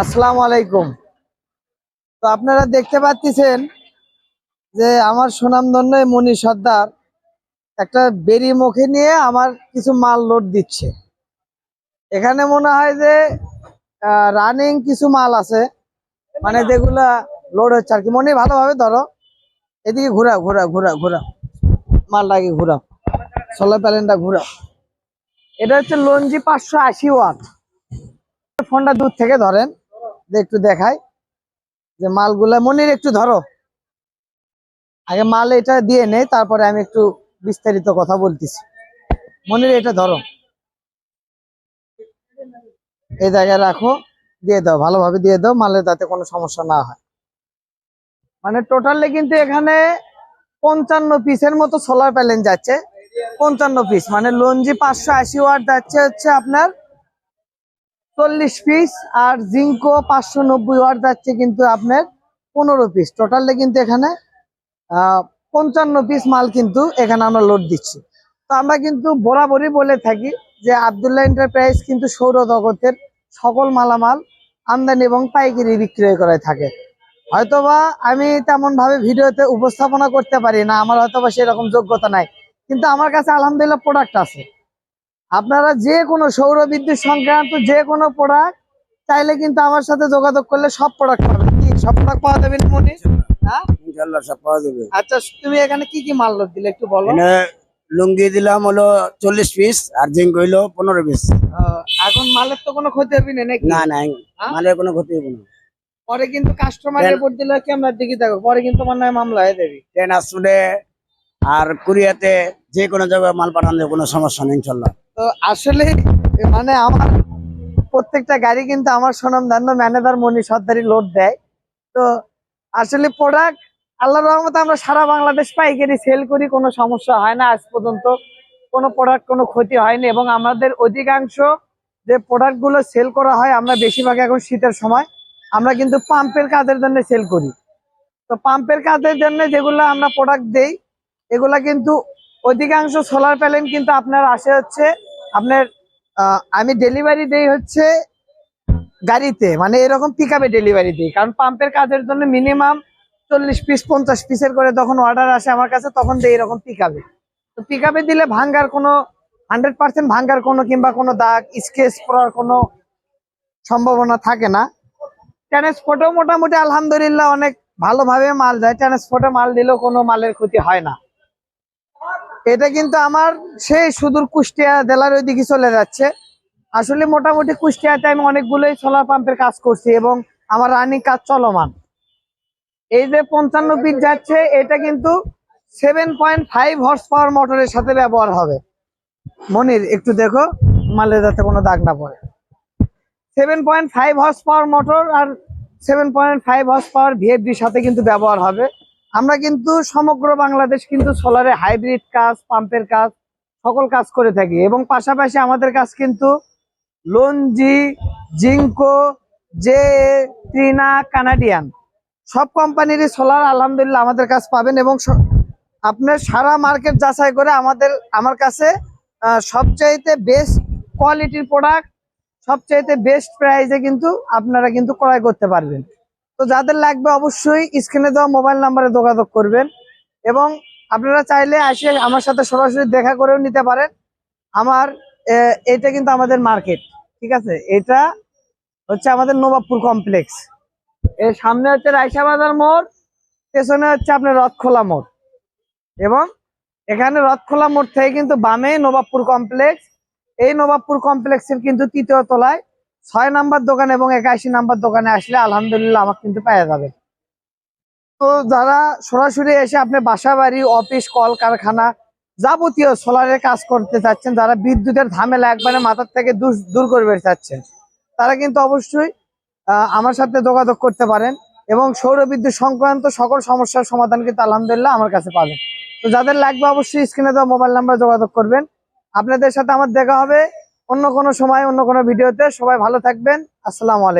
আসসালামু আলাইকুম। তো আপনারা দেখতে পাচ্ছেন যে আমার সুনামধন্য মনি সর্দার একটা বেরি মুখে নিয়ে আমার কিছু মাল লোড দিচ্ছে। এখানে মনে হয় যে রানিং কিছু মাল আছে মানে যেগুলা লোড হচ্ছে আর কি। মনে, ভালোভাবে ধরো। এদিকে ঘোরা ঘোরা ঘোরা ঘোরা মালটাকে ঘোরাও। সোলার প্যালেনটা ঘোরাও। এটা হচ্ছে লঞ্জি পাঁচশো আশি ওয়াট। ফোনটা দূর থেকে ধরেন। একটু দেখাই। যে মালগুলা, মনির একটু ধরো। আগে মাল এটা দিয়ে নেই, তারপরে আমি একটু বিস্তারিত কথা বলতেছি। মনির, এটা ধরো। এই জায়গায় রাখো, দিয়ে দাও, ভালোভাবে দিয়ে দাও, মালের তাতে কোনো সমস্যা না হয়। মানে টোটালি কিন্তু এখানে পঞ্চান্ন পিসের মতো সোলার প্যানেল যাচ্ছে। পঞ্চান্ন পিস মানে লঞ্জি পাঁচশো আশি ওয়াট যাচ্ছে হচ্ছে আপনার চল্লিশ পিস আর জিঙ্কো পাঁচশো নব্বই ওয়াট যাচ্ছে কিন্তু আপনার পনেরো পিস টোটালে কিন্তু এখানে পঞ্চান্ন পিস মাল কিন্তু এখানে আমরা লোড দিচ্ছি। তো আমরা কিন্তু বরাবরই বলে থাকি যে আবদুল্লাহ এন্টারপ্রাইজ কিন্তু সৌর জগতের সকল মালামাল আমদানি এবং পাইকারি বিক্রয় করে থাকে। হয়তোবা আমি তেমন ভাবে ভিডিওতে উপস্থাপনা করতে পারি না, আমার হয়তোবা সেরকম যোগ্যতা নাই, কিন্তু আমার কাছে আলহামদুলিল্লাহ প্রোডাক্ট আছে। আপনারা যে কোনো সৌর বিদ্যুৎ সংক্রান্ত যে কোনো প্রোডাক্ট চাইলে কিন্তু আমার সাথে যোগাযোগ করলে সব প্রোডাক্ট পাবেন। কি সব প্রোডাক্ট পাওয়া যাবে মনি হ্যাঁ? আচ্ছা তুমি এখানে কি কি মাল দিলে একটু বলো। লুঙ্গি দিলাম হলো চল্লিশ পিস আর জিঙ্ক হইল পনেরো পিস আহ, এখন মালের তো কোনো ক্ষতি হবে না নাকি? না না হ্যাঁ? মালের কোনো ক্ষতি হবে না। পরে কিন্তু দিলে দিকে পরে কিন্তু মনে হয় মামলা হয়ে যাবে। ট্রান্সপোর্টে আর কুরিয়াতে যে কোনো জায়গায় মাল পাঠানো কোনো সমস্যা নেই ইনশাল্লাহ তো আসলে মানে আমার প্রত্যেকটা গাড়ি কিন্তু আমার সুনাম ধান্য ম্যানেজার মনি সর্দারি লোড দেয়। তো আসলে প্রোডাক্ট আল্লাহ রহমতে আমরা সারা বাংলাদেশ পাইকারি সেল করি, কোনো সমস্যা হয় না। আজ পর্যন্ত কোনো প্রোডাক্ট কোনো ক্ষতি হয়নি এবং আমাদের অধিকাংশ যে প্রোডাক্টগুলো সেল করা হয়, আমরা বেশিরভাগ এখন শীতের সময়, আমরা কিন্তু পাম্পের কাজের জন্য সেল করি। তো পাম্পের কাজের জন্য যেগুলো আমরা প্রোডাক্ট দেই, এগুলা কিন্তু অধিকাংশ সোলার প্যানেল কিন্তু আপনার আসে হচ্ছে আপনার আমি ডেলিভারি দেই হচ্ছে গাড়িতে মানে এরকম পিক আপে ডেলিভারি দিই। কারণ পাম্পের কাজের জন্য মিনিমাম চল্লিশ পিস পঞ্চাশ পিসের করে যখন অর্ডার আসে আমার কাছে, তখন দেই এরকম পিক আপে তো পিক আপে দিলে ভাঙ্গার কোনো হান্ড্রেড পার্সেন্ট ভাঙ্গার কোনো কিংবা কোনো দাগ, স্কেচ পড়ার কোনো সম্ভাবনা থাকে না। ট্রান্সপোর্টেও মোটামুটি আলহামদুলিল্লাহ অনেক ভালোভাবে মাল যায়। ট্রান্সপোর্টে মাল দিলেও কোনো মালের ক্ষতি হয় না। এটা কিন্তু আমার সেই সুদূর কুষ্টিয়া জেলার ওইদিকে চলে যাচ্ছে। আসলে মোটামুটি কুষ্টিয়াতে আমি অনেকগুলোই সোলার পাম্পের কাজ করছি এবং আমার রানিং কাজ চলমান। এই যে পঞ্চান্ন পিস যাচ্ছে, এটা কিন্তু seven point five horse power মোটরের সাথে ব্যবহার হবে। মনির, একটু দেখো, মালে যাতে কোনো দাগ না পড়ে। Seven point five horse power motor আর seven point five horse power ভিএফডির সাথে কিন্তু ব্যবহার হবে। আমরা কিন্তু সমগ্র বাংলাদেশ কিন্তু সোলারে হাইব্রিড কাজ পাম্পের কাজ, সকল কাজ করে থাকি। এবং পাশাপাশি আমাদের কাজ কিন্তু Longi Jinko JA Trina Canadian সব কোম্পানিরই সোলার আলহামদুলিল্লাহ আমাদের কাছে পাবেন এবং আপনার সারা মার্কেট যাচাই করে আমাদের, আমার কাছে সবচাইতে বেস্ট কোয়ালিটির প্রোডাক্ট সবচাইতে বেস্ট প্রাইসে কিন্তু আপনারা কিন্তু ক্রয় করতে পারবেন। তো যাদের লাগবে অবশ্যই স্ক্রিনে দেওয়া মোবাইল নাম্বারে যোগাযোগ করবেন। এবং আপনারা চাইলে আসে আমার সাথে সরাসরি দেখা করেও নিতে পারেন। আমার এটা কিন্তু আমাদের মার্কেট ঠিক আছে? এটা হচ্ছে আমাদের নবাবপুর কমপ্লেক্স এর সামনে হচ্ছে রায়সা বাজার মোড়, পেছনে হচ্ছে আপনার রথখোলা মোড়। এবং এখানে রথখোলা মোড় থেকে কিন্তু বামে নবাবপুর কমপ্লেক্স এই নবাবপুর কমপ্লেক্সের কিন্তু তৃতীয় তলায় ছয় নাম্বার দোকান এবং একাশি নাম্বার দোকানে আসলে আলহামদুলিল্লাহ আমাকে কিন্তু পেয়ে যাবে। তো যারা সরাসরি এসে আপনি বাসা বাড়ি, অফিস, কলকারখানা যাবতীয় সোলারের কাজ করতে চাচ্ছেন, যারা বিদ্যুতের ঝামেলা একবারে মাথার থেকে দূর করবে চাচ্ছেন, তারা কিন্তু অবশ্যই আমার সাথে যোগাযোগ করতে পারেন এবং সৌর বিদ্যুৎ সংক্রান্ত সকল সমস্যার সমাধান কিন্তু আলহামদুলিল্লাহ আমার কাছে পাবেন। তো যাদের লাগবে অবশ্যই স্ক্রিনে দেওয়া মোবাইল নাম্বার যোগাযোগ করবেন। আপনাদের সাথে আমার দেখা হবে। অন্য কোনো সময় অন্য কোনো ভিডিওতে সবাই ভালো থাকবেন। আসসালামু আলাইকুম।